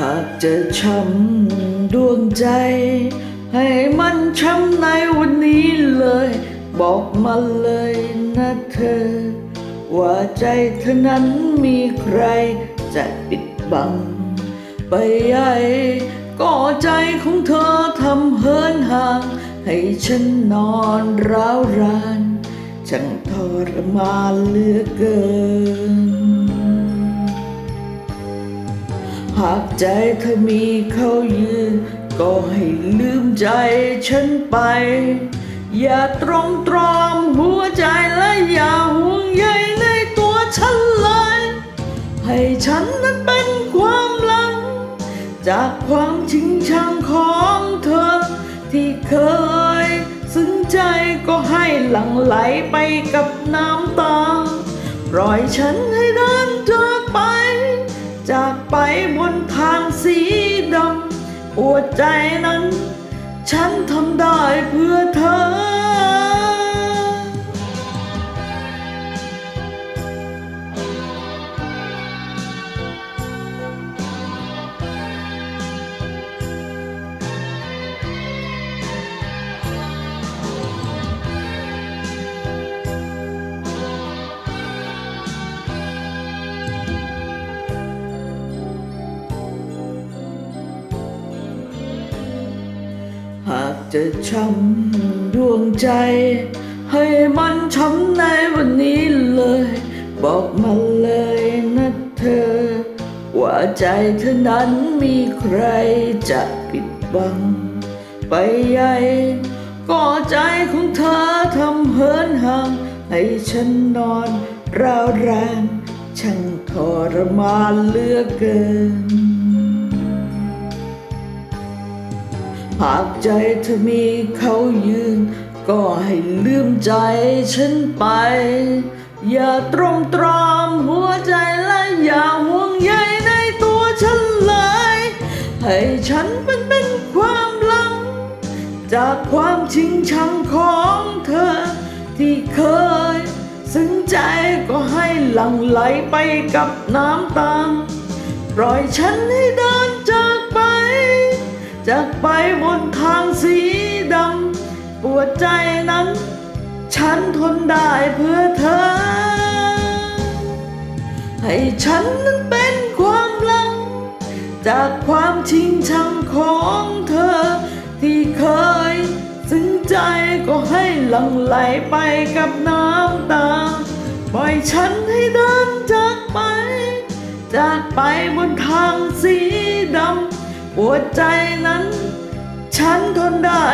หากจะช้ำดวงใจ ให้มันช้ำในวันนี้เลย บอกมาเลยนะเธอ ว่าใจเธอนั้นมีใครจะปิดบัง ไปใหญ่ก็ใจของเธอทำเหินห่าง ให้ฉันนอนร้าวรานช่างทรมานเหลือเกินหากใจเธอมีเขายืน ก็ให้ลืมใจฉันไป อย่าตรอมตรอมหัวใจและอย่าห่วงใยในตัวฉันเลย ให้ฉันนั้นเป็นความหลัง จากความชิงชังของเธอ ที่เคยซึ้งใจก็ให้หลั่งไหลไปกับน้ำตา ปล่อยฉันให้เดินจากไปจากไป บนทางสีดำปวดใจนั้น ฉันทำได้เพื่อเธอ จะช้ำดวงใจ ให้มันช้ำในวันนี้เลย บอกมาเลยนะเธอ ว่าใจเธอนั้นมีใครจะปิดบัง ไปใหญ่ก็ใจของเธอทำเหินห่าง ให้ฉันนอนราวรานช่างทรมานเหลือเกิน หากใจเธอมีเขายืน ก็ให้ลืมใจฉันไป อย่าตรมตรอมหัวใจและอย่าห่วงใยในตัวฉันเลย ให้ฉันเป็นเป็นความลัง จากความชิงชังของเธอ ที่เคย ซึ้งใจก็ให้หลั่งไหลไปกับน้ำตาปล่อยฉันให้เดินจ จากไปบนทางสีดำ ปวดใจนั้น ฉันทนได้เพื่อเธอ ให้ฉันนั้นเป็นความหลัง จากความชิงชังของเธอ ที่เคยซึ้งใจก็ให้หลั่งไหลไปกับน้ำตา ปล่อยฉันให้เดินจากไป จากไปบนทางสีดำ ปวดใจนั้น ฉันทนได้